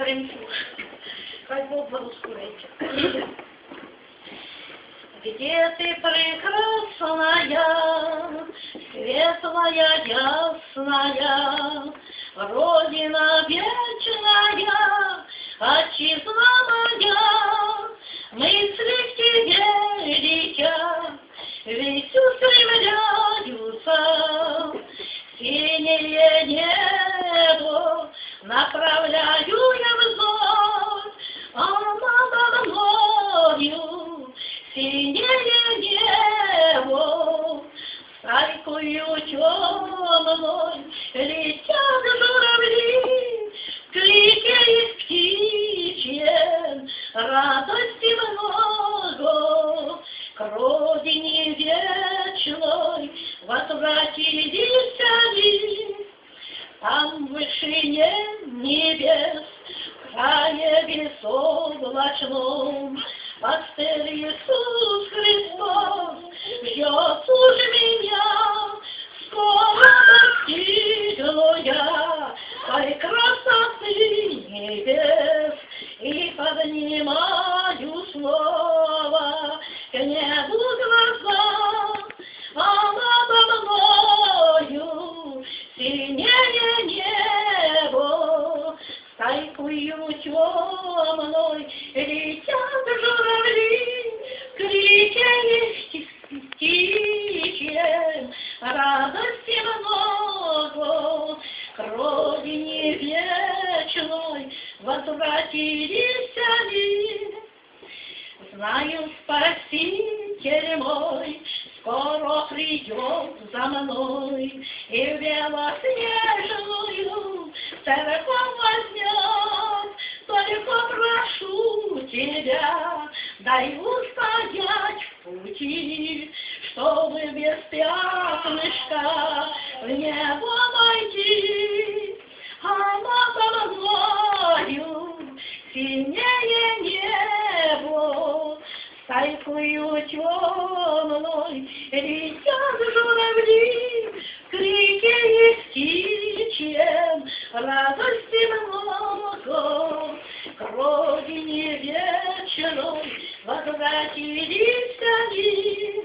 Тремфуш. Хай Бог благословить. Где ты прекрасная, светлая, ясная, Родина вечная, отчизна моя, мысли к тебе, дитя, ведь устремляются, синее небо направляю синее небо, стайкою темной летят журавли, крики птичье, радости много, к родине возвратились они. Там в вышине небес, крае безоблачном, Пастырь Иисус уж меня, скоро достигну я. Той красоты небес и поднимаю слово к небу глаза, а надо мною синее возвратились они. Знаю, Спаситель мой, скоро придет за мной, и в белоснежную церковь возьмет. Только прошу тебя, дай устоять в пути, чтобы без пятнышка в небо синее небо, стайкою темной летят журавли, крики и птичьем радости много, к родине вечной возвратились они.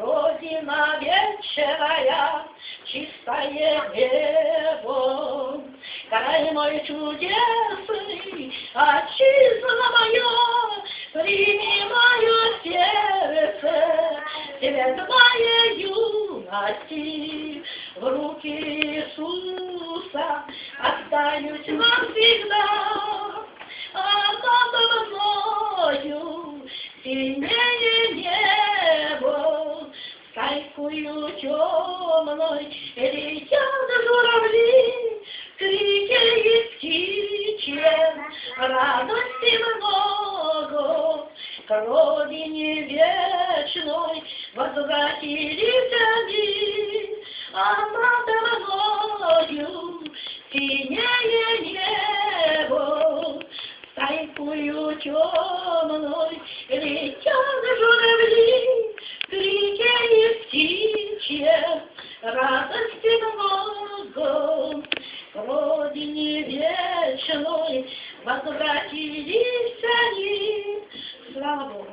Родина вечерая, чистое небо, край мой чудесный, отчизна моя, прими мое сердце, свет моей юности, в руки Иисуса отдаюсь навсегда, а над мною синее небо, стайкую темной родине вечной возвратились они, а над мною синее небо, стайкую темной летят журавли, крики и птичье, радости много, к родине вечной возвратились они. 불안하대요.